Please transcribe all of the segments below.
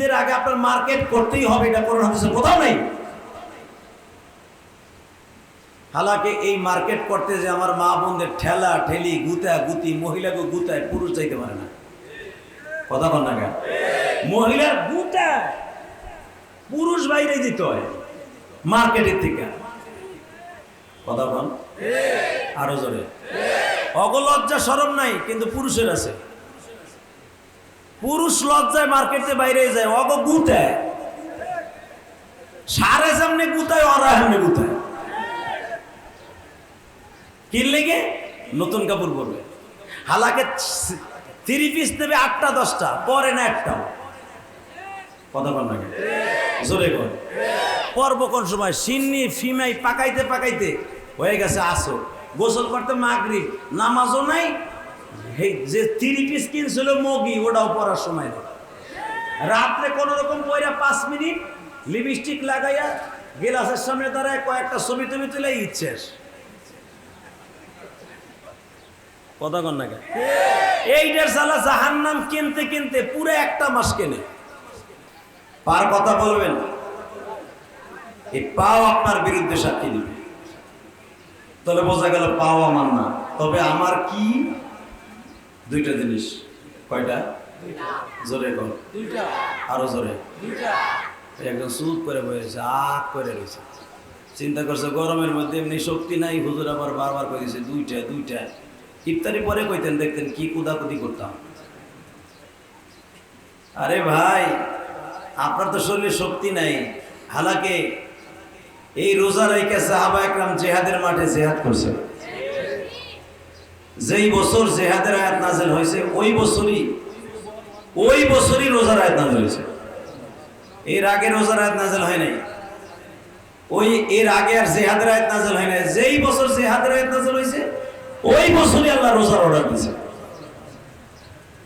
ঈদের আগে আপনার মার্কেট করতেই হবে, এটা কোরআন হাদিসে কোথাও নেই। হালাকে এই মার্কেট করতে যে আমার মা বোনদের ঠেলা, ঠেলি, গুতা, গুতি মহিলাকে গুতায় পুরুষ চাইতে পারে না। কথা কন না কেন? মহিলার গুতায় পুরুষ বাইরে দিতে হয়, মার্কেটের থেকে। কথা কন আরও জোরে। অগলজ্জা সরম নাই, কিন্তু পুরুষের আছে। পুরুষ লজ্জায় মার্কেটে বাইরে যায় অগ গুতায় সারে সামনে গুতায়, ওরা সামনে গুতায়। কিনলে গে নতুন কাপড় পরবে। হালাকে থ্রি পিস দেবে আটটা, দশটা, পরে না একটাও? জোরে কর কোন সময়? সিন্নি, ফিমাই পাকাইতে পাকাইতে হয়ে গেছে আসো গোসল করতে মাগরিব। নামাজও নাই যে থ্রি পিস কিনছিল মগি, ওটাও সময় নেই রাত্রে কোন রকম পয়রা পাঁচ মিনিট লিপস্টিক লাগাইয়া সামনে দাঁড়ায় কয়েকটা ছবি টবি তুলে কিনতে কিনতে পুরো একটা মাস কেনে। কথা বলবেন, এই পাও আপনার বিরুদ্ধে তবে বোঝা গেল আমার তবে আমার কি দুইটা জিনিস। কয়টা? জোরে কর আরও জোরে। একদম সুদ করে রয়েছে আগ করে রয়েছে। চিন্তা করছে গরমের মধ্যে এমনি শক্তি নাই হুজুর আবার বারবার করে দিয়েছে দুইটা দুইটা। ইফতারি পরে কইতেন দেখতেন কি কুদাকুদি করতাম। আরে ভাই আপনার তো শরীরে শক্তি নাই। হালাকে এই রোজা রেখে সাহাবা একরাম জেহাদের মাঠে জেহাদ করছে। যেই বছর জেহাদের আয়াত নাজেল হয়েছে, ওই বছরই ওই বছরই রোজার আয়াত নাজেল হয়েছে। এর আগে রোজার আয়াত নাজেল হয় নাই। ওই, এর আগে আর জেহাদের আয়াত নাজেল হয় নাই। যেই বছর জেহাদের আয়াত নাজেল হয়েছে, ওই বছরই আল্লাহ রোজার অর্ডার দিয়েছে।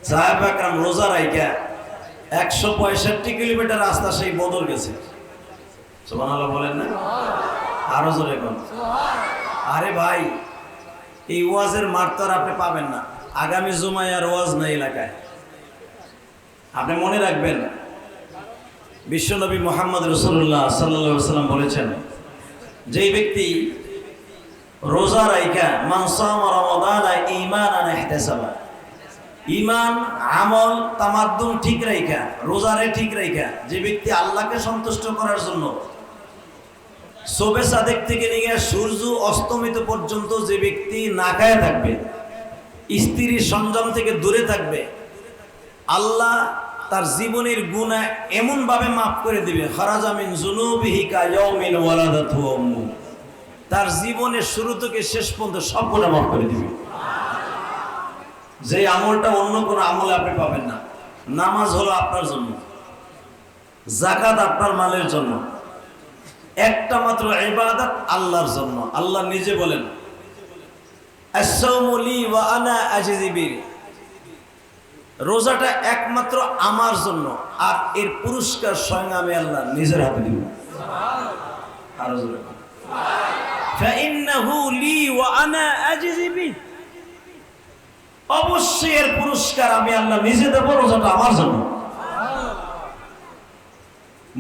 সাহেব আকরাম রোজা রাইকা একশো পঁয়ষট্টি কিলোমিটার রাস্তা সেই বদল গেছে। সুবহানাল্লাহ বলেন না? আরও জোরে কোন আরে ভাই এই ওয়াজের মাঠ তো আর আপনি পাবেন না। আগামী জুমায় আর ওয়াজ নাই এলাকায়। আপনি মনে রাখবেন, বিশ্বনবী মোহাম্মদ রসুল্লাহ সাল্লা সাল্লাম বলেছেন, যেই ব্যক্তি রোজা রাইকা মানসাম ঈমান, আমল তামাদ্দুম ঠিক রাইকা রোজারে ঠিক রাইকা যে ব্যক্তি আল্লাহকে সন্তুষ্ট করার জন্য শোবে সাদেক থেকে নিয়ে সূর্য অস্তমিত পর্যন্ত যে ব্যক্তি না খায় থাকবে, স্ত্রীর সঞ্জম থেকে দূরে থাকবে, আল্লাহ তার জীবনের গুণা এমনভাবে মাফ করে দিবে খরাজামিন জুনুবিহিকা ইয়াউমিন ওয়ালাদাতহু উম্মু। তার জীবনের শুরু থেকে শেষ পর্যন্ত সব গুণা মাফ করে দিবে। যে আমলটা অন্য কোনো আমলে আপনি পাবেন না। নামাজ হলো আপনার জন্য। জাকাত আপনার মালের জন্য। একটা মাত্র ইবাদত আল্লাহর জন্য। আল্লাহ নিজে বলেন রোজাটা একমাত্র আমার জন্য, আর এর পুরস্কার স্বয়ং আমি আল্লাহ নিজের হাতে দিব। অবশ্যই এর পুরস্কার আমি আল্লাহ নিজে দেবো, রোজাটা আমার জন্য।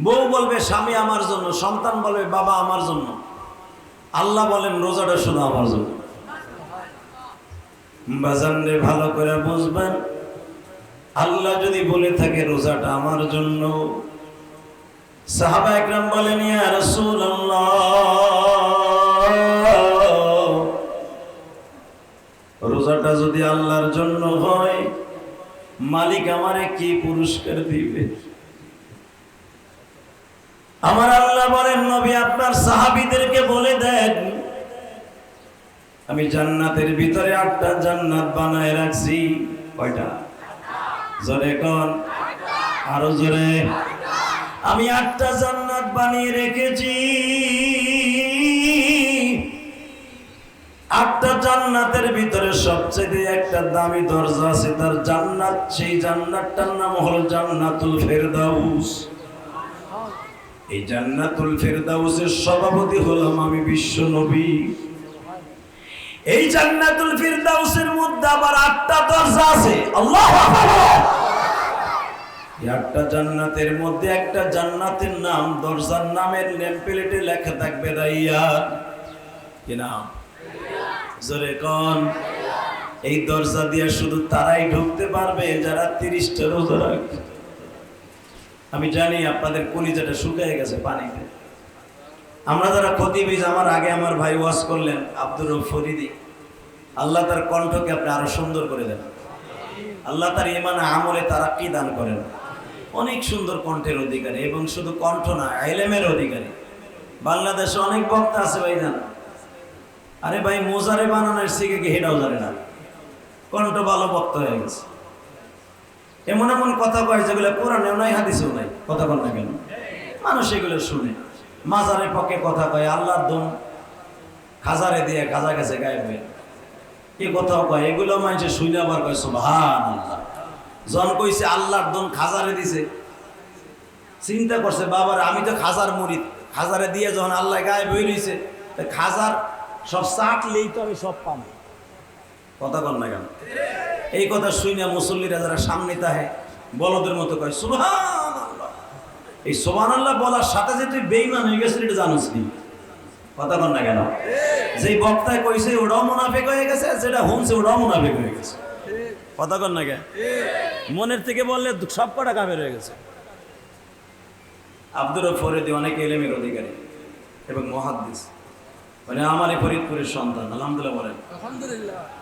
বউ বলবে, স্বামী আমার জন্য, সন্তান বলবে, বাবা আমার জন্য। আল্লাহ বলেন, রোজাটা শুধু আমার জন্য। বাজানরে ভালো করে বুঝবেন, আল্লাহ যদি বলে থাকে, রোজাটা আমার জন্য। সাহাবা একরাম বলেন রোজাটা যদি আল্লাহর জন্য হয়, মালিক আমারে কি পুরস্কার দিবে? আমার আল্লাহ বলেন, নবী, আপনার সাহাবীদেরকে বলে দেন, আমি জান্নাতের ভিতরে আটটা জান্নাত বানায় রাখছি। কয়টা? জোরে কন? আরও জোরে। আমি আটটা জান্নাত বানিয়ে রেখেছি। আটটা জান্নাতের ভিতরে সবচেয়ে একটা দামি দরজা আছে, তার জান্নাত, সেই জান্নাতটার নাম হলো জান্নাতুল ফেরদাউস। এই জান্নাতুল ফেরদাউসের সভাপতি হলাম আমি বিশ্ব নবী। এই জান্নাতুল ফিরদাউসের মধ্যে আবার আটটা দরজা আছে। আল্লাহ আটটা জান্নাতের মধ্যে একটা জান্নাতের নাম, দরজার নামের নেম প্লেটে লেখা থাকবে রাইয়া। কি নাম? জোরে কন। এই দরজা দিয়ে শুধু তারাই ঢুকতে পারবে যারা তিরিশটা রোজা রাখবে আমি জানি আপনাদের কলিজাটা শুকিয়ে গেছে পানিতে। আমরা যারা খতিবিজ আমার আগে আমার ভাই ওয়াজ করলেন, আব্দুর ফরিদি, আল্লাহ তার কণ্ঠকে আপনি আরও সুন্দর করে দেন। আল্লাহ তার ইমান আমলে তারা কি দান করেন। অনেক সুন্দর কণ্ঠের অধিকারী, এবং শুধু কণ্ঠ না, আইলেমের অধিকারী। বাংলাদেশে অনেক বক্তা আছে ভাই জান আরে ভাই, মোজারে বানানোর শিখে কি হেটাও জানে না? কণ্ঠ ভালো বক্তা হয়ে গেছে। এমন এমন কথা কয় যেগুলো কোরআনেও নাই, হাদিসেও নাই, কথা কন না কেন? মানুষ এগুলো শুনে। মাজারের পক্ষে কথা কয়, আল্লাহর দম খাজারে দিয়ে খাজা গেছে গায়ে হয়ে এ কথাও কয়, এগুলো মানুষে শুনে আবার কয় সুবহান আল্লাহ জন কইছে, আল্লাহর দম খাজারে দিছে। চিন্তা করছে, বাবার, আমি তো খাজার মরিদ। খাজারে দিয়ে যখন আল্লাহ গায়ে বই রইছে, তা খাজার সব চাটলেই তো আমি সব পাবো। কথা কন না কেন? এই কথা শুনে মুসল্লিরা যারা সামনে তাহে, বলদের মতো কয় সুবহান এই সোবান আল্লাহ বলার সাথে যে তুই বেইমান হয়ে গেছিস এটা জানোস নি কথা কন না কেন? যেই বক্তায় কইছে ওটাও মুনাফিক হয়ে গেছে যেটা হুমছে ওটাও মুনাফিক হয়ে গেছে। কথা কন না কেন? মনের থেকে বললে সব কটা কাবের হয়ে গেছে। আব্দুর ফরিদি অনেক এলেমের অধিকারী এবং মহাদ্দিস। মানে আমার এই ফরিদপুরের সন্তান। আলহামদুলিল্লাহ বলেন। আলহামদুলিল্লাহ।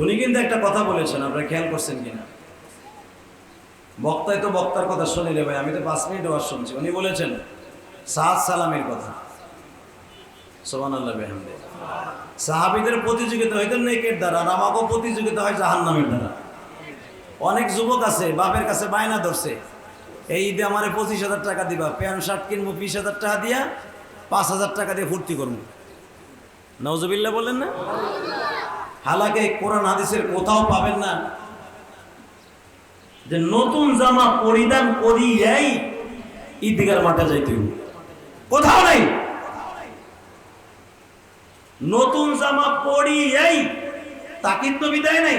উনি কিন্তু একটা কথা বলেছেন, আপনারা খেয়াল করছেন কিনা? বক্তায় তো বক্তার কথা শুনিলে ভাই, আমি তো পাঁচ মিনিট ওয়াজ শুনছি। উনি বলেছেন সাদ সালামের কথা। সোমান আল্লাহ বেহামদে সাহাবিদের প্রতিযোগিতা হয়তো নেকের দ্বারা, আর প্রতিযোগিতা হয় জাহান্নামের দ্বারা। অনেক যুবক আছে, বাপের কাছে বায়না ধরছে, এই ঈদে আমার পঁচিশ হাজার টাকা দিবা, প্যান্ট, শার্ট কিনবো, বিশ হাজার টাকা দিয়া পাঁচ হাজার টাকা দিয়ে ফুর্তি করব। নওজবিল্লা বললেন না? হালাকে কোরআন হাদিসের কোথাও পাবেন না। যে নতুন জামা পরিধান করিয়াই ঈদগার মাঠে যাইতে। কোথাও নাই। নতুন জামা পরিয়াই তাকিদ তো বিদায় নাই।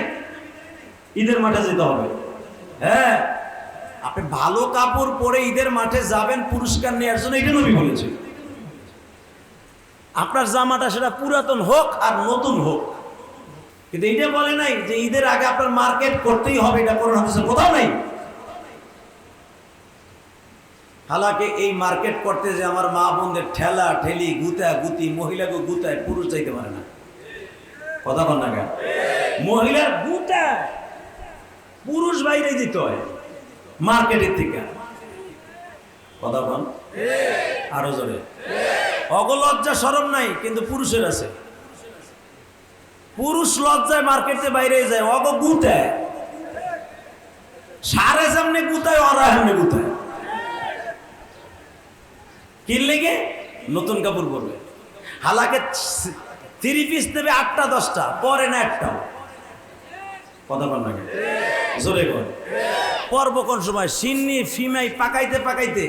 ঈদের মাঠে যেতে হবে। হ্যাঁ আপনি ভালো কাপড় পরে ঈদের মাঠে যাবেন, পুরস্কার নেওয়ার জন্য এটা নবী বলেছে। আপনার জামাটা সেটা পুরাতন হোক আর নতুন হোক। কিন্তু এটা বলে নাই যে ঈদের আগে আপনার মার্কেট করতেই হবে, এটা কোরআন হাদিসে কোথাও নাই। হালাকে এই মার্কেট করতে যে আমার মা বোনদের ঠেলা, ঠেলি, গুতা, গুতি মহিলাকে গুতায় পুরুষ যাইতে পারে না। কথা কন না কেন? মহিলার গুতা, পুরুষ বাইরে যেতে হয় মার্কেটের থেকে। কথা কন আরও জোরে। অগলজ্জা সরম নাই, কিন্তু পুরুষের আছে। পুরুষ লজ্জায় মার্কেটে বাইরে যায় অগ গুতায় সারে সামনে গুতায়, ওরা সামনে গুতায়। কি লেগে? নতুন কাপড় পরবে। হালাকে থ্রি পিস দেবে আটটা, দশটা, পরে না একটাও কথা বল না জোরে কর পর্ব কোন সময়? সিন্নি, ফিমাই, পাকাইতে পাকাইতে।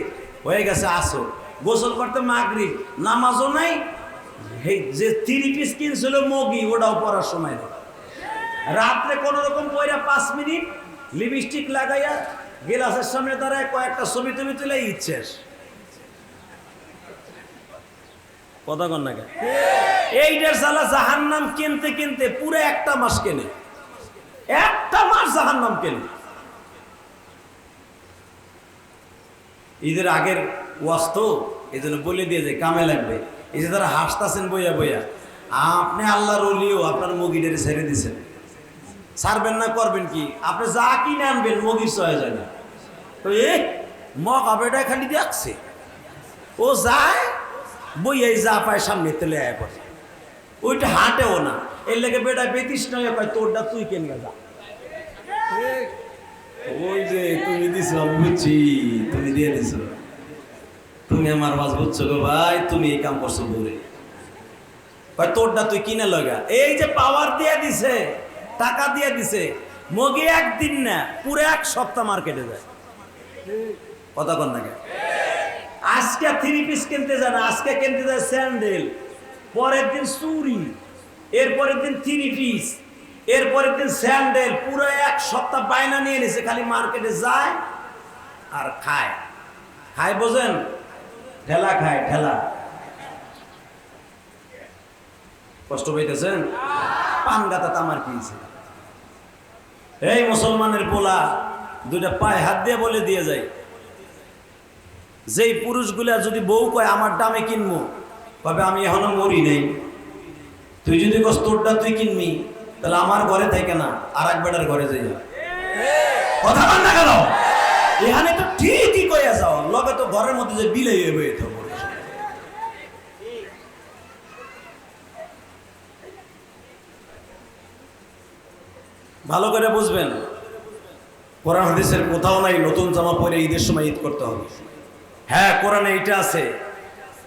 হয়ে গেছে আসো গোসল করতে মাগরি নামাজও নাই যে থ্রি পিস কিনছিল মগি, ওটাও পড়ার সময় নেই রাত্রে কোন রকম পয়রা পাঁচ মিনিট লিপস্টিক লাগাইয়া গেলাসের সামনে দাঁড়ায় কয়েকটা ছবি টবি তুলে ইচ্ছেস কথা কিনতে কিনতে পুরো একটা মাস কেনে। একটা মাস কেনে। ঈদের আগের ওয়াজ তো, এই জন্য বলে দিয়ে যে কামে লাগবে। এই যে তারা হাসতাছেন বইয়া বইয়া। আপনি আল্লাহর অলিও আপনার মগিটারে ছেড়ে দিছেন। ছাড়বেন না, করবেন কি? আপনি যা কিনে আনবেন, মগির সহায় যায় না। তো এ, মগ আবেটা খালি দেখছে। ও যায় বইয়াই যা পায় সামনে তেলে আয় পড়ে। ওইটা হাঁটেও না। এর লেগে বেটা বেতিস নয়, কয়, তোরটা তুই কেন যা। ওই যে তুমি দিছো বুঝছি, তুমি দিয়ে দিছো। তুমি আমার মাছ বুঝছ গো ভাই, তুমি এই কাম করছ বলে কয়, তোরটা তুই কিনে লগা এই যে পাওয়ার দিয়ে দিছে, টাকা দিয়ে দিছে, মগে একদিন না, পুরো এক সপ্তাহ মার্কেটে যায়। কথা কন না আজকে থ্রি পিস কিনতে যায় না আজকে কিনতে যায় স্যান্ডেল পরের দিন চুরি এরপরের দিন থ্রি পিস এরপরের দিন স্যান্ডেল পুরো এক সপ্তাহ বায়না নিয়ে নিছে, খালি মার্কেটে যায় আর খায়। খায় বোঝেন? ঠেলা খায়, ঠেলা। কষ্ট পাইতেছেন? পান তামার কিনছে এই মুসলমানের পোলা, দুইটা পায়ে হাত দিয়ে বলে দিয়ে যায় যেই পুরুষগুলা যদি বউ কয়, আমার দামে কিনবো তবে আমি এখনও মরি নেই। তুই যদি কস, তোরটা তুই কিনবি? তাহলে আমার ঘরে থেকে না আর এক বেটার ঘরে যাই কথা বল না এখানে তো তো ঘরের মধ্যে যে বিলে ভালো করে বুঝবেন, কোরআন হাদিসের কোথাও নাই, নতুন জামা পরে ঈদের সময় ঈদ করতে হবে। হ্যাঁ কোরআনে এইটা আছে,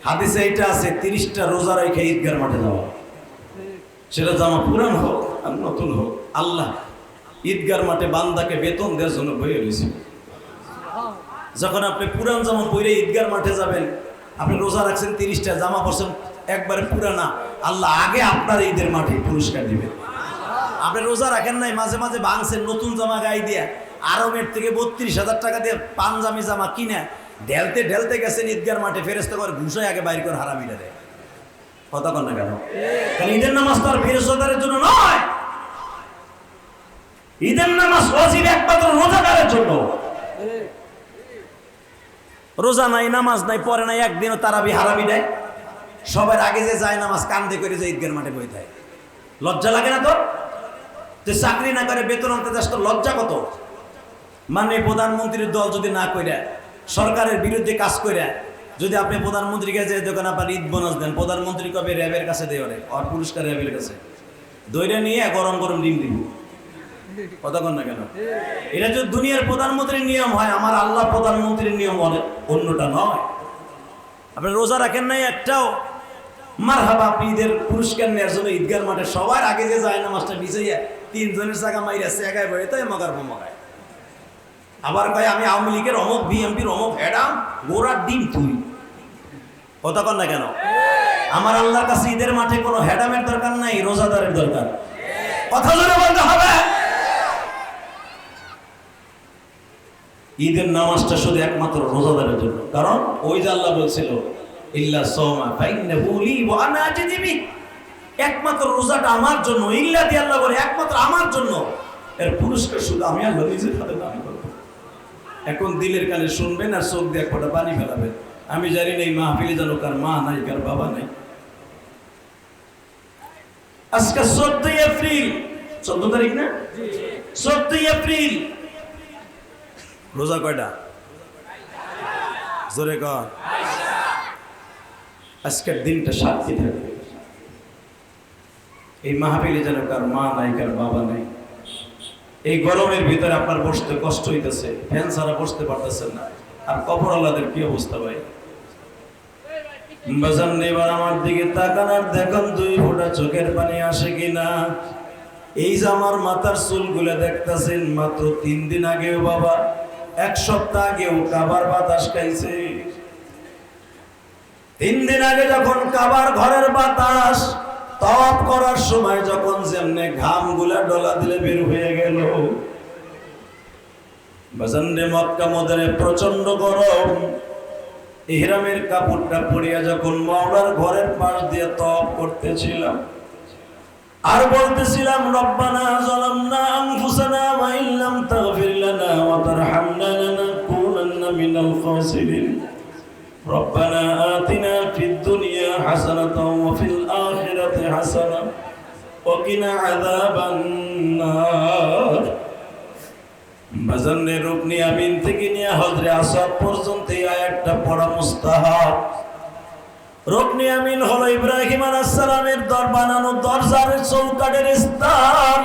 হাদিসে এইটা আছে, তিরিশটা রোজা রেখে ঈদগার মাঠে যাওয়া। সেটা জামা পুরান হোক আর নতুন হোক, আল্লাহ ঈদগার মাঠে বান্দাকে বেতন দেওয়ার জন্য বয়ে রয়েছে যখন আপনি পুরান জামা পরে ঈদগার মাঠে যাবেন, আপনি রোজা রাখছেন তিরিশটা, জামা পরছেন, একবারে পুরানা। আল্লাহ আগে আপনার ঈদের মাঠে পুরস্কার দিবেন। আপনি রোজা রাখেন নাই, মাঝে মাঝে ভাঙছেন নতুন জামা গায়ে দিয়ে। আরবের থেকে বত্রিশ হাজার টাকা দিয়ে পাঞ্জামি জামা কিনে ঢেলতে ঢেলতে গেছেন ঈদগার মাঠে ফেরেস্ত করে ঘুষায় আগে বাইর করে হারামিটা দেয়। কন না কেন? কারণ ঈদের নামাজ তো আর ফেরেস্তাদের জন্য নয়। ঈদের নামাজ ওয়াজিব একমাত্র রোজাদারের জন্য। রোজা নাই, নামাজ নাই, পরে নাই, একদিনও তারাবি, হারাবি দেয় সবার আগে যে যায় নামাজ, কান্দে করে যে ঈদগের মাঠে বই দেয় লজ্জা লাগে না তোর? তুই চাকরি না করে বেতন আনতে যাস তো লজ্জা কত? মানে প্রধানমন্ত্রীর দল যদি না করে সরকারের বিরুদ্ধে কাজ করে যদি আপনি প্রধানমন্ত্রীকে যে দোকান আপনার ঈদ বোনাস দেন, প্রধানমন্ত্রী কবে র্যাবের কাছে দেওয়া আর পুরস্কার র্যাবের কাছে। দইটা নিয়ে গরম গরম ডিম দিব। কতক্ষণ না কেন? এটা যদি দুনিয়ার প্রধানমন্ত্রীর নিয়ম হয়, আমার আল্লাহ প্রধানমন্ত্রীর নিয়ম বলে, অন্যটা নয়। আপনি রোজা রাখেন নাই একটাও? মার হাবা ঈদের পুরস্কার নেওয়ার জন্য ঈদগার মাঠে সবার আগে যে যায় না মাস্টার ভিজাইয়া তিনজনের জায়গা মাইরা জায়গায় বয়ে তাই মগার মগায়। আবার কয়, আমি আওয়ামী লীগের অমুক, বিএমপির অমুক হেডাম গোড়ার ডিম, তুই। কথা কন না কেন? আমার আল্লাহর কাছে ঈদের মাঠে কোনো হেডামের দরকার নাই, রোজাদারের দরকার। কথা জোরে বলতে হবে। ঈদের নামাজটা শুধু একমাত্র রোজাদারের জন্য। কারণ ওই যে আল্লাহ বলছিল ইল্লা সোমা। একমাত্র রোজাটা আমার জন্য ইল্লা দিয়ে আল্লাহ বলে একমাত্র আমার জন্য। এর পুরস্কার শুধু আমি আল্লাহ নিজের হাতে দান করব। এখন দিলের কানে শুনবেন আর চোখ দিয়ে একটা পানি ফেলাবেন। আমি জানি না এই মাহফিলে যেন কার মা নাই কার বাবা নাই। আজকে চোদ্দই এপ্রিল। চোদ্দ তারিখ না? চোদ্দই এপ্রিল। রোজা কয়টা? জোরে কর। আজকের দিনটা শান্তি থাকবে। এই মাহফিলে যেন কার মা নাই, কার বাবা নাই। এই গরমের ভিতরে আপনার বসতে কষ্ট হইতেছে, ফ্যান ছাড়া বসতে পারতেছেন না। আর কবর আল্লাদের কি অবস্থা ভাই? বাজান, এবার আমার দিকে তাকান আর দেখুন দুই ফোঁটা চোখের পানি আসে কিনা। এই যে আমার মাথার চুলগুলো দেখতেছেন মাত্র তিন দিন আগেও বাবা। এক সপ্তাহ আগেও কাবার বাতাস খাইছে। তিন দিন আগে যখন কাবার ঘরের বাতাস তপ করার সময় যখন যেমনে ঘামগুলা ডলা দিলে বের হয়ে গেল। প্রচণ্ড গরম। ইহরামের কাপড়টা পরিয়া যখন মাওলার ঘরের পাশ দিয়ে তপ করতেছিলাম। আর বলতেছিলাম, রব্বানা জালামনা আনফুসানা মিনাল খাসিরিন ربنا آتنا في الدنيا حسنة وفي الآخرة حسنة وقنا عذاب النار বাজানের রুকনি আমিন থেকে নিয়ে হজরে আসাদ পর্যন্ত এই আয়াতটা পড়া মুস্তাহাব রুকনি আমিন হলো ইব্রাহিম আলাইহিস সালামের দর বানানো দরজার চৌকাঠের স্থান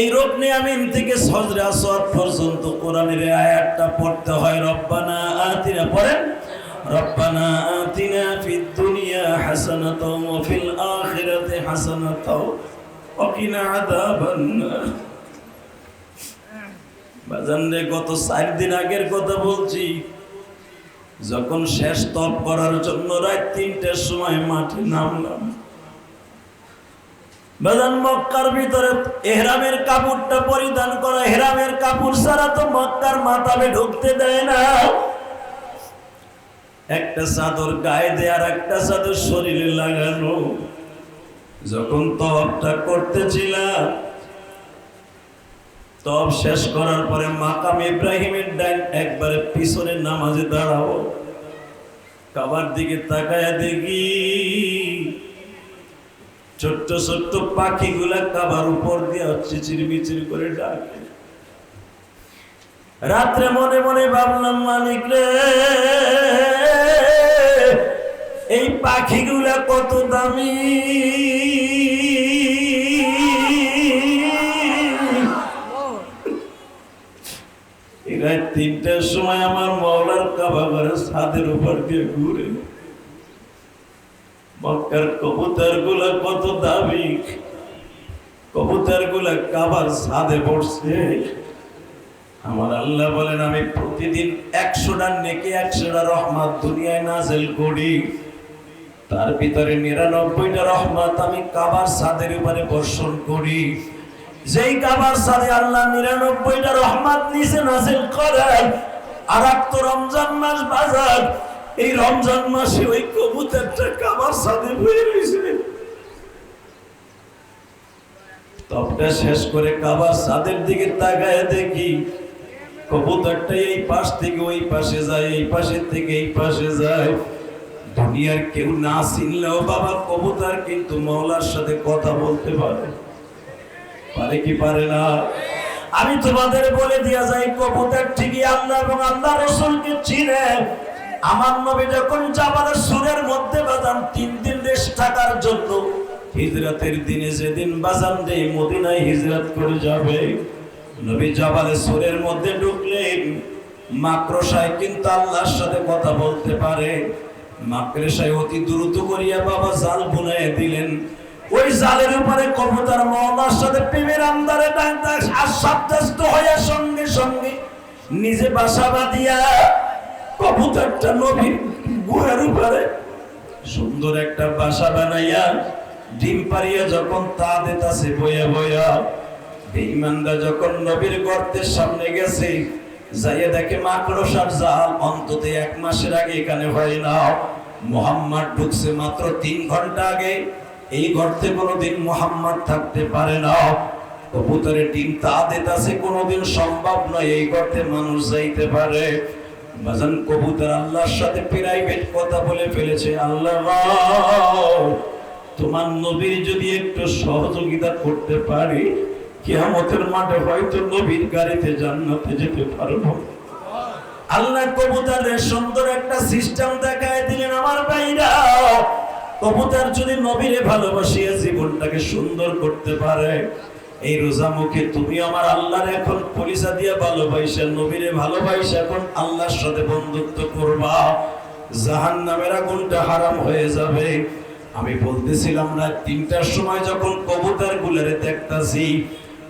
এই রুকনি আমিন থেকে হজরে আসাদ পর্যন্ত কোরআনের আয়াতটা পড়তে হয়, রব্বানা আতিনা, পড়েন? রব্বানা আতিনা ফিদ দুনিয়া হাসানাতাও ওয়া ফিল আখিরাতি হাসানাতাও ওয়া কিনা আযাবান বাজান রে, গত চার দিন আগের কথা বলছি, যখন শেষ তপ করার জন্য রাত তিনটার সময় মাঠে নামলাম। বাজান মক্কার ভিতরে এহরামের কাপড়টা পরিধান করা, এহরামের কাপড় ছাড়া তো মক্কার মাথাবে ঢুকতে দেয় না। একটা চাদর গায়ে দেয় আর একটা চাদর শরীরে লাগানো। যখন তবটা করতেছিলাম তব শেষ করার পরে মাকাম ইব্রাহিমের ডাইন একবারে পিছনে নামাজে দাঁড়াবো কাবার দিকে তাকায় দেখি ছোট্ট ছোট্ট পাখিগুলা কাবার উপর দিয়ে চিচির মিচির করে ডাকে। রাত্রে মনে মনে ভাবলাম, মালিক রে, এই পাখিগুলা কত দামি। তিনটার সময় আমার মৌলার কাবা ঘরে ছাদের উপর দিয়ে ঘুরে মক্কার কবুতরগুলা কত দামি। কবুতরগুলা কাবার ছাদে পড়ছে। আমার আল্লাহ বলেন, আমি প্রতিদিন একশোটা নেকে একশোটা রহমত দুনিয়ায় নাজেল করি। তার ভিতরে নিরানব্বইটা রহমত আমি কাবার ছাদের উপরে বর্ষণ করি। যেই কাবার সাথে আল্লাহ নিরানব্বইটা রহমত নিচে নাজিল করেন, আর এক তো রমজান মাস বাজার এই রমজান মাসে ওই কবুতরটা কাবার সাথে বয়ে রয়েছে তবটা শেষ করে কাবার সাদের দিকে তাকায় দেখি, কবুতরটা এই পাশ থেকে ওই পাশে যায়, এই পাশের থেকে এই পাশে যায়। দুনিয়ার কেউ না চিনলেও বাবা কবুতর কিন্তু মৌলার সাথে কথা বলতে পারে। পারে কি পারে না? আমি তোমাদের বলে দিয়া যাই, কবুতর ঠিকই আল্লাহ এবং আল্লাহ রসুলকে চিনে। আমার নবী যখন জাবালের সুরের মধ্যে বাজান, তিন দিন দেশ থাকার জন্য হিজরতের দিনে যেদিন বাজান দেই মদিনায় হিজরত করে যাবে। নবী জাবালের সুরের মধ্যে ঢুকলেন। মাকড়সায় কিন্তু আল্লাহর সাথে কথা বলতে পারে। মাকড়সায় অতি দ্রুত করিয়া বাবা জাল বুনায় দিলেন। ওই জালের উপরে কবুতর মহলার সাথে প্রেমের আন্দারে আশ্বাদ্যস্ত হইয়া সঙ্গে সঙ্গে নিজে বাসা বাঁধিয়া কবুতরটা নবীর গুহার উপরে সুন্দর একটা বাসা বানাইয়া ডিম পারিয়া যখন তা দিতাছে, বইয়া বইয়া বেঈমানরা যখন নবীর গর্তের সামনে গেছে, যাইয়া দেখে মাকড়সার জাল অন্তত এক মাসের আগে এখানে হয় না। মোহাম্মদ ঢুকছে মাত্র তিন ঘণ্টা আগে, এই গর্তে কোনোদিন মোহাম্মদ থাকতে পারে না। কবুতরের ডিম তা দিতাছে, কোনোদিন সম্ভব নয় এই গর্তে মানুষ যাইতে পারে। বাজান কবুতর আল্লাহর সাথে প্রাইভেট কথা বলে ফেলেছে, আল্লাহ, তোমার নবীর যদি একটু সহযোগিতা করতে পারি, কিয়ামতের মাঠে হয়তো নবীর গাড়িতে জান্নাতে যেতে পারব। আল্লাহ কবুতরের সুন্দর একটা সিস্টেম দেখায় দিলেন আমার ভাইরা। কবুতর যদি নবীরে ভালোবাসিয়া জীবনটাকে সুন্দর করতে পারে এই রোজা মুখে তুমি আমার আল্লাহর এখন পরিচা দিয়ে ভালোবাসা, নবীরে ভালোবাসা, এখন আল্লাহর সাথে বন্ধুত্ব করবা। জাহান নামের আগুনটা হারাম হয়ে যাবে। আমি বলতেছিলাম না, তিনটার সময় যখন কবুতর গুলারে দেখতাছি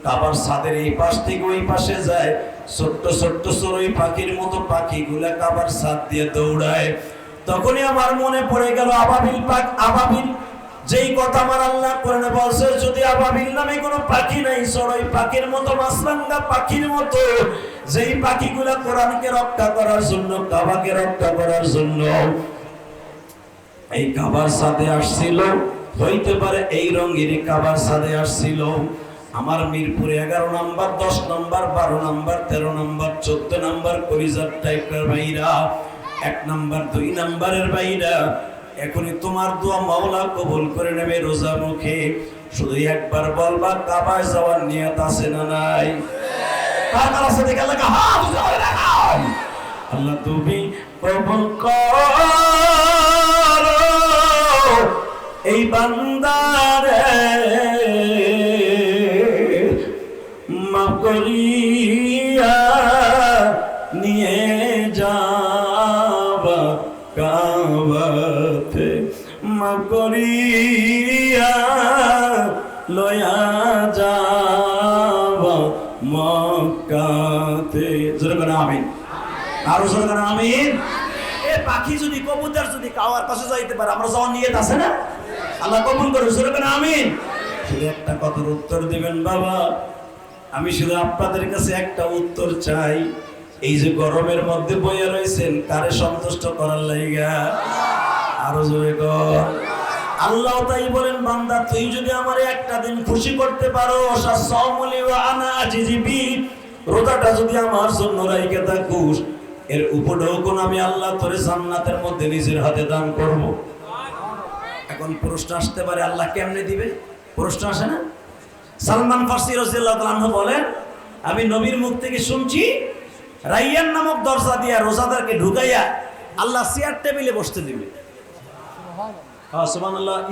কাবার ছাদের এই পাশ থেকে ওই পাশে যায়, ছোট্ট ছোট্ট চড়ুই পাখির মতো পাখিগুলা কাবার ছাদ দিয়ে দৌড়ায়। তখনই আমার মনে পড়ে গেল আবাবিল পাক, আবাবিল যেই কথা আমার আল্লাহ কোরআনে বলছে, যদি আবাবিল নামে কোনো পাখি নাই চড়ুই পাখির মতো মাছরাঙ্গা পাখির মতো, যেই পাখিগুলা কোরআনকে রক্ষা করার জন্য, কাবাকে রক্ষা করার জন্য, এই কাবার সাথে আসছিল, হইতে পারে এই রঙের কাবার সাথে আসছিল। আমার মিরপুরে এগারো নাম্বার, দশ নাম্বার, বারো নাম্বার, তেরো নাম্বার, চোদ্দ নাম্বার করিজার টাইপের ভাইরা এক নাম্বার, দুই নাম্বারের ভাইরা এখনই তোমার দোয়া মাওলা কবুল করে নেবে রোজা মুখে। শুধু একবার বলবা, কাবায় যাওয়ার নিয়ত আছে না নাই? আল্লাহ তুমি কবুল কর। এই বান্দারে লয়া জোরে আমিন। আরও জোরে আমিন। এ পাখি যদি যদি কাওয়ার পাশে যাইতে পারে না? আল্লাহ আমিন। একটা কথার উত্তর দিবেন, বাবা। আমি শুধু আপনাদের কাছে একটা উত্তর চাই। এই যে গরমের মধ্যে বইয়া রয়েছেন, কারে সন্তুষ্ট করার লাইগা? আরও জোরে কর। আল্লাহ তাই বলেন, বান্দা, তুই যদি আমার একটা দিন খুশি করতে পারো রোজাটা যদি আমার জন্য রাইকে থাকুস, এর উপরেও কোন আমি আল্লাহ তোরে জান্নাতের মধ্যে নিজের হাতে দান করব। এখন প্রশ্ন আসতে পারে, আল্লাহ কেমনে দিবে? প্রশ্ন আসে না? সালমান ফার্সি আনহু বলেন, আমি নবীর মুখ থেকে শুনছি, রাইয়ান নামক দরজা দিয়া রোজাদারকে ঢুকাইয়া আল্লাহ চেয়ার টেবিলে বসতে দিবে।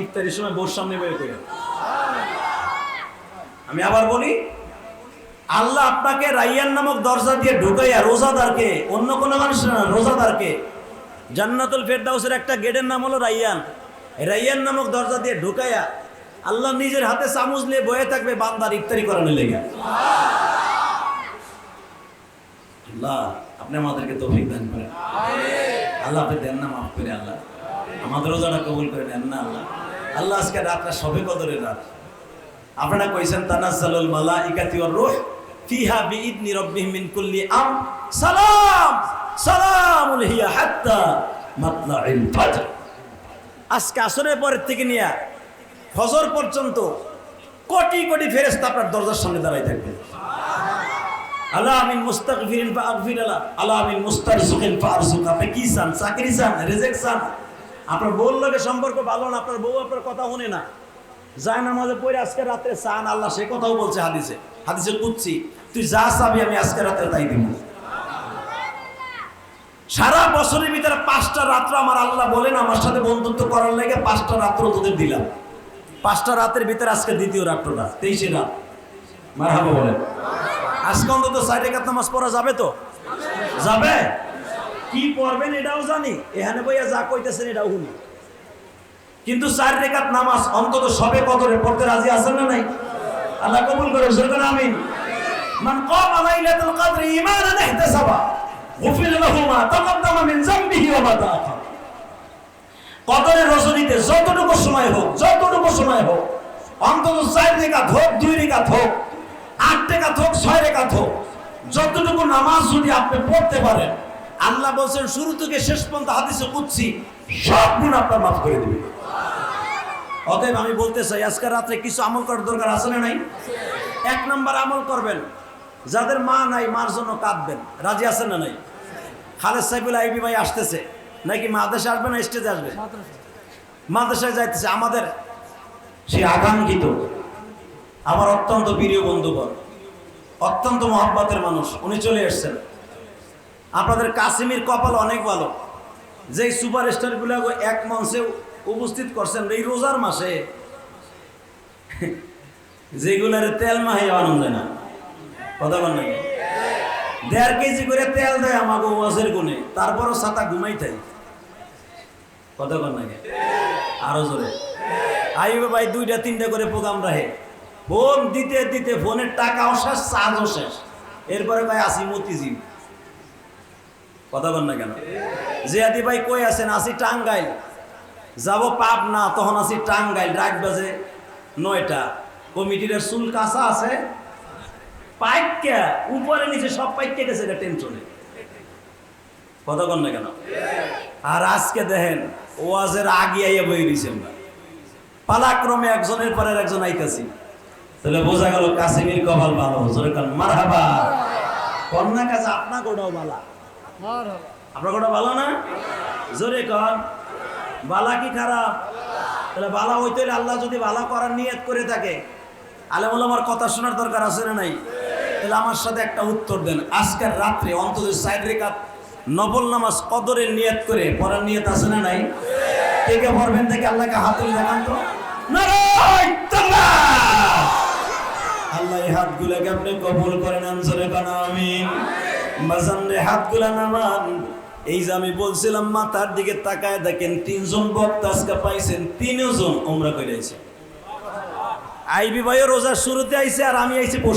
ইফতারির সময় বোর সামনে বের করে। আমি আবার বলি, আল্লাহ আপনাকে রাইয়ান নামক দরজা দিয়ে ঢুকাইয়া রোজাদারকে, অন্য কোনো মানুষ না, রোজাদারকে, জান্নাতুল ফেরদাউসের একটা গেটের নাম হলো রাইয়ান। রাইয়ান নামক দরজা দিয়ে ঢুকাইয়া আল্লাহ নিজের হাতে চামচ নিয়ে বয়ে থাকবে বান্দার ইফতারি করানো লেগে। আল্লাহ, আপনি আমাদেরকে তৌফিক দান করেন। আল্লাহ, আপনি দেন না, মাফ করে আল্লাহ। আমাদের রোজাটা কবুল করে নেন না আল্লাহ। আল্লাহ আজকে রাতটা সবে কদরের রাত। আপনারা কইছেন, তানাজ্জালুল মালাইকাতি ওয়ার রূহ ফিহা বিইذনি রাব্বিহিম মিন কুল্লি আম সালাম! সালামুন হিয়া হাত্তা মাতলাইল ফজর। আজকে আসরের পরের থেকে নিয়ে ফজর পর্যন্ত কোটি কোটি ফেরেশতা আপনার দরজার সামনে দাঁড়াই থাকবে আল্লাহ আমিন মুস্তাগফিরিন ফা আগফির আলা আল্লাহ আমিন মুস্তারজিকিন ফা আরজুক আপনি কি চান? চাকরি চান? রিজিক চান? আপনার বউর লগে সম্পর্ক ভালো না, আপনার বউ আপনার কথা শুনে না। যায় না মাঝে পড়ে আজকে রাতে চান আল্লাহ সে কথাও বলছে হাদিসে। হাদিসে কুচ্ছি তুই যা চাবি আমি আজকে রাতে তাই দিব। সারা বছরের ভিতরে পাঁচটা রাত্র আমার আল্লাহ বলেন, আমার সাথে বন্ধুত্ব করার লেগে পাঁচটা রাত্র তোদের দিলাম। পাঁচটা রাতের ভিতরে আজকে দ্বিতীয় রাত্রটা, তেইশে রাত। মারহাবা বলেন। আজকে অন্তত সাইড কাত নামাজ পড়া যাবে তো? যাবে? কি পড়বেন এটাও জানি এখানে বইয়া যা কইতেছেন এটাও শুনি কিন্তু চার রেখাত নামাজ অন্তত সবে কদরে পড়তে রাজি আছেন না নাই আল্লাহ কবুল করে সরকার আমিন মান قام ليلة القدر إيمانا احتسبا غفر له ما تقدم من ذنبه وما تأخر কদরের রজনীতে যতটুকু সময় হোক যতটুকু সময় হোক অন্তত চার রেখাত হোক দুই রেখাত হোক আট রেখাত হোক ছয় রেখাত হোক যতটুকু নামাজ যদি আপনি পড়তে পারেন আল্লাহ বলছেন, শুরু থেকে শেষ পর্যন্ত হাদিসে কুচ্ছি সব গুণ আপনার মাফ করে দিবে। অতএব আমি বলতে চাই, আজকে রাত্রে কিছু আমল করার দরকার আছে না নাই? এক নাম্বার আমল করবেন, যাদের মা নাই, মার জন্য কাঁদবেন। রাজি আছেন না নাই? খালেদ সাইফুল আইবি ভাই আসতেছে। নাকি মাদ্রাসা আসবে না স্টেজে আসবে? মাদ্রাসায় যাইতেছে। আমাদের সে আকাঙ্ক্ষিত, আমার অত্যন্ত প্রিয় বন্ধুগণ, অত্যন্ত মহাব্বতের মানুষ, উনি চলে এসছেন। আপনাদের কাশ্মীর কপাল অনেক ভালো। যেই সুপার স্টারগুলো এক মঞ্চে উপস্থিত করছেন, এই রোজার মাসে যেগুলার তেল মাহে আনন্দ না। কথা বল নাকি দেড় কেজি করে তেল দেয় আমাকে ওয়াজের গুণে, তারপরও ছাতা ঘুমাই থাই। কথা বল নাকি আরও জোরে। আইবে ভাই দুইটা তিনটা করে প্রোগ্রাম রাখে। ফোন দিতে দিতে ফোনের টাকাও শেষ, চার্জও শেষ। এরপরে ভাই আসি মতিঝিল। কথা বল না কেন? জিয়াদি ভাই কই আছেন? আসি টাঙ্গাইল। যাব পাপ না তখন আসি টাঙ্গাইল। রাত বাজে নয়টা। কমিটির চুল কাঁচা আছে। পাইকা উপরে নিচে সব পাইকে গেছে টেনশনে। কথা না কেন? আর আজকে দেখেন, ওয়াজের আগে আইয়া বই দিয়েছে আমরা। পালাক্রমে একজনের পরের একজন আইতাছি। তাহলে বোঝা গেল কাশ্মীর কপাল ভালো। কাল কন্যা কাছে আপনার গোটাও বালা আপনার গোটা ভালো না? জোরে কন। বালা কি খারাপ? তাহলে বালা হইতে আল্লাহ যদি বালা করার নিয়ত করে থাকে আলেমুল আমার কথা শোনার দরকার আছে না নাই? তাহলে আমার সাথে একটা উত্তর দেন। আজকের রাত্রে অন্তত সাইড রেখাত নবল নামাজ কদরের নিয়ত করে পড়ার নিয়ত আছে না নাই? কে কে পড়বেন থেকে আল্লাহকে হাত দেখান তো। আল্লাহ এই হাতগুলাকে আপনি কবুল করেন আনসারে কানা আমিন। হাত হাতগুলা নামান। এই যে আমি বলছিলাম, মাথার দিকে তাকায় দেখেন, তিনজন বক্তা আজকে পাইছেন, তিনজন ওমরা করে আইবি ভাইও রোজার শুরুতে আইছে আর আমি আইছি